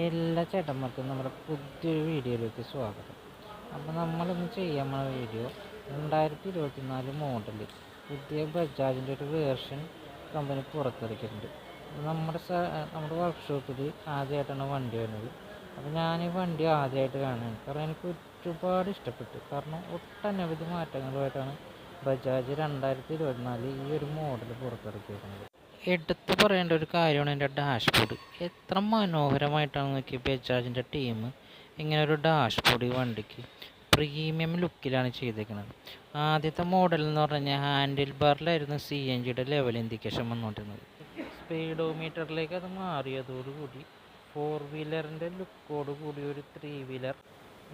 എല്ലാ ചേട്ടന്മാർക്കും നമ്മുടെ പുതിയൊരു വീഡിയോയിലേക്ക് സ്വാഗതം. അപ്പോൾ നമ്മളിന്ന് ചെയ്യാൻ പോണ വീഡിയോ രണ്ടായിരത്തി ഇരുപത്തി നാല് മോഡൽ പുതിയ ബജാജിന്റെ ഒരു വേർഷൻ കമ്പനി പുറത്തിറക്കിയിട്ടുണ്ട്. നമ്മുടെ നമ്മുടെ വർക്ക്ഷോപ്പിൽ ആദ്യമായിട്ടാണ് വണ്ടി വരുന്നത്. അപ്പോൾ ഞാൻ ഈ വണ്ടി ആദ്യമായിട്ട് കാണുന്നത് കാരണം എനിക്ക് ഒരുപാട് ഇഷ്ടപ്പെട്ടു. കാരണം ഒട്ടനവധി മാറ്റങ്ങളുമായിട്ടാണ് ബജാജ് രണ്ടായിരത്തി ഇരുപത്തിനാല് ഈ ഒരു മോഡൽ പുറത്തിറക്കിയിരിക്കുന്നത്. എടുത്തു പറയേണ്ട ഒരു കാര്യമാണ് എന്റെ ഡാഷ്ബോർഡ് എത്ര മനോഹരമായിട്ടാണ് നോക്കി ബജാജിന്റെ ടീം ഇങ്ങനെ ഒരു ഡാഷ്ബോർഡ് ഈ വണ്ടിക്ക്. പ്രീമിയം ലുക്കിലാണ് ചെയ്തേക്കുന്നത് ആദ്യത്തെ മോഡൽ എന്ന് പറഞ്ഞാൽ ഹാൻഡിൽ ബാറിലായിരുന്നു സി എൻ ജിയുടെ ലെവൽ ഇൻഡിക്കേഷൻ വന്നുകൊണ്ടിരുന്നത് സ്പീഡോമീറ്ററിലേക്ക് അത് മാറിയതോടുകൂടി ഫോർ വീലറിന്റെ ലുക്കോട് കൂടി ഒരു ത്രീ വീലർ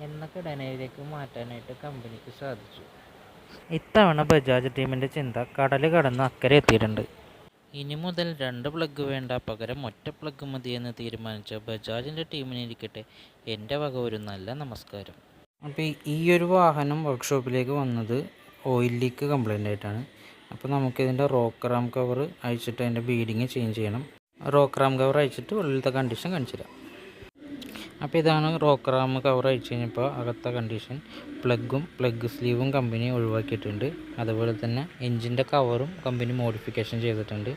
എന്ന ഘടനയിലേക്ക് മാറ്റാനായിട്ട് കമ്പനിക്ക് സാധിച്ചു. ഇത്തവണ ബജാജ് ടീമിന്റെ ചിന്ത കടൽ കടന്ന് അക്കരെ എത്തിയിട്ടുണ്ട്. ഇനി മുതൽ രണ്ട് പ്ലഗ് വേണ്ട പകരം ഒറ്റ പ്ലഗ് മതിയെന്ന് തീരുമാനിച്ച ബജാജിന്റെ ടീമിനിരിക്കട്ടെ എന്റെ വക ഒരു നല്ല നമസ്കാരം. അപ്പോൾ ഈ ഒരു വാഹനം വർക്ക്ഷോപ്പിലേക്ക് വന്നത് ഓയിൽ ലീക്ക് കംപ്ലൈന്റ് ആയിട്ടാണ്. അപ്പോൾ നമുക്കിതിന്റെ റോക്ക് റാം കവർ അഴിച്ചിട്ട് അതിന്റെ ബീഡിങ് ചേഞ്ച് ചെയ്യണം. റോക്കറാം കവർ അഴിച്ചിട്ട് ഉള്ളിലത്തെ കണ്ടീഷൻ കാണിച്ചു തരാം അപ്പോൾ ഇതാണ് റോക്ക് കവർ അഴിച്ചു കഴിഞ്ഞപ്പോൾ അകത്ത കണ്ടീഷൻ പ്ലഗും പ്ലഗ് സ്ലീവും കമ്പനി ഒഴിവാക്കിയിട്ടുണ്ട്. അതുപോലെ തന്നെ എൻജിന്റെ കവറും കമ്പനി മോഡിഫിക്കേഷൻ ചെയ്തിട്ടുണ്ട്.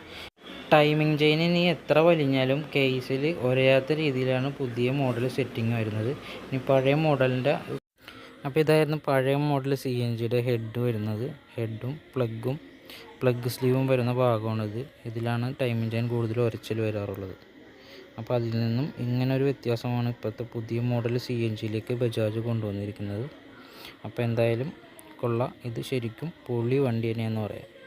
ടൈമിംഗ് ചെയിൻ ഇനി എത്ര വലിഞ്ഞാലും കേസിൽ ഒരേയാത്ത രീതിയിലാണ് പുതിയ മോഡൽ സെറ്റിംഗ് വരുന്നത്. ഇനി പഴയ മോഡലിന്റെ അപ്പോൾ ഇതായിരുന്നു പഴയ മോഡൽ സി എൻ ജിയുടെ ഹെഡ് വരുന്നത്. ഹെഡും പ്ലഗും പ്ലഗ് സ്ലീവും വരുന്ന ഭാഗമാണിത്. ഇതിലാണ് ടൈമിംഗ് ചെയിൻ കൂടുതൽ ഉരച്ചിൽ വരാറുള്ളത്. അപ്പോൾ അതിൽ നിന്നും ഇങ്ങനൊരു വ്യത്യാസമാണ് ഇപ്പോഴത്തെ പുതിയ മോഡൽ സി എൻ ജിയിലേക്ക് ബജാജ് കൊണ്ടുവന്നിരിക്കുന്നത്. അപ്പോൾ എന്തായാലും കൊള്ള. ഇത് ശരിക്കും പൊളി വണ്ടി തന്നെയാണെന്ന് പറയാം.